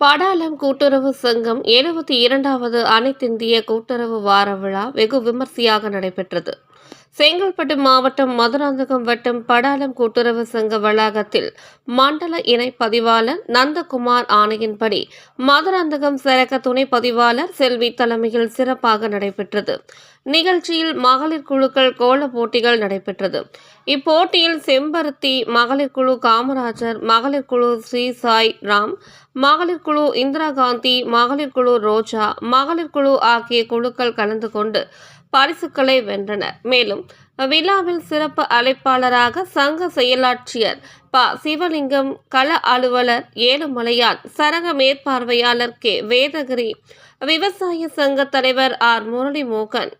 படாலம் கூட்டுறவு சங்கம் எழுபத்தி இரண்டாவது அனைத்திந்திய கூட்டுறவு வார விழா வெகு விமர்சையாக நடைபெற்றது. செங்கல்பட்டு மாவட்டம் மதுராந்தகம் வட்டம் படாலம் கூட்டுறவு சங்க வளாகத்தில் மண்டல இணை பதிவாளர் நந்தகுமார் ஆணையின்படி மதுராந்தகம் சரக துணை பதிவாளர் செல்வி தலைமையில் சிறப்பாக நடைபெற்றது. நிகழ்ச்சியில் மகளிர் குழுக்கள் கோல போட்டிகள் நடைபெற்றது. இப்போட்டியில் செம்பருத்தி மகளிர் குழு காமராஜர் மகளிர் குழு ஸ்ரீ சாய் ராம் மகளிர் குழு இந்திரா காந்தி மகளிர் குழு ரோஜா மகளிர் குழு ஆகிய குழுக்கள் கலந்து கொண்டு பரிசுகளை வென்றனர். மேலும் விழாவில் சிறப்பு அழைப்பாளராக சங்க செயலாட்சியர் ப. சிவலிங்கம் கள அலுவலர் ஏழுமலையான் சரக மேற்பார்வையாளர் கே. வேதகிரி விவசாய சங்க தலைவர் ஆர். முரளி மோகன்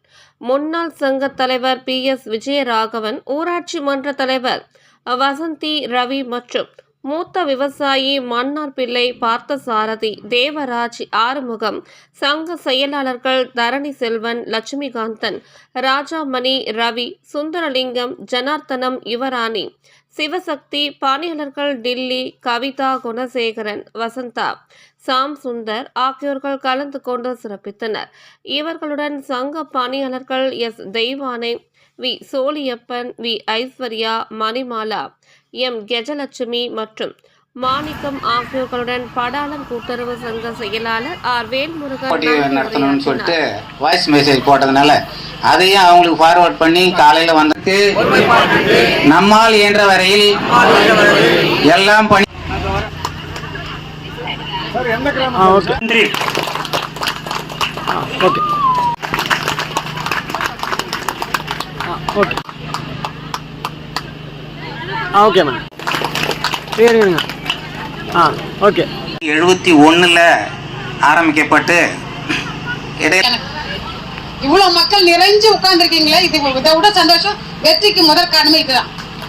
முன்னாள் சங்க தலைவர் பி. எஸ். விஜயராகவன் ஊராட்சி மன்ற தலைவர் வசந்தி ரவி மற்றும் மூத்த விவசாயி மன்னார் பிள்ளை பார்த்தசாரதி தேவராஜ் ஆறுமுகம். சங்க செயலாளர்கள் தரணி செல்வன் லட்சுமிகாந்தன் ராஜாமணி ரவி சுந்தரலிங்கம் ஜனார்த்தனம் யுவராணி. சிவசக்தி பாணியாளர்கள் டில்லி கவிதா குணசேகரன் வசந்தா சாம் சுந்தர் ஆகியோர்கள் கலந்து கொண்டு சிறப்பித்தனர். இவர்களுடன் சங்க பணியாளர்கள் S. Deivanai V. Soliyappan V. Aishwarya Manimala M. Gejalakshmi மற்றும் மாணிக்கம் ஆகியோர்களுடன் படாலம் கூட்டுறவு சங்க செயலாளர் ஆர். வேல்முருகன் சொல்லிட்டு. வாய்ஸ் மெசேஜ் போட்டதுனால அதையும் அவங்களுக்கு ஃபார்வர்ட் பண்ணி காலையில வந்து நம்மால் இயன்ற வரையில் எல்லாம் பணி ஆ ஓகே. நன்றி ஓகே. ஓகே. ஆ ஓகே மேம். சரி இருங்க. ஆ ஓகே. எழுபத்தி ஒண்ணுல ஆரம்பிக்கப்பட்டு இடையில இவ்வளவு மக்கள் நிறைஞ்சு உட்கார்ந்துருக்கீங்களே இது இதை விட சந்தோஷம். வெற்றிக்கு முதற் காரணமே இதுதான்.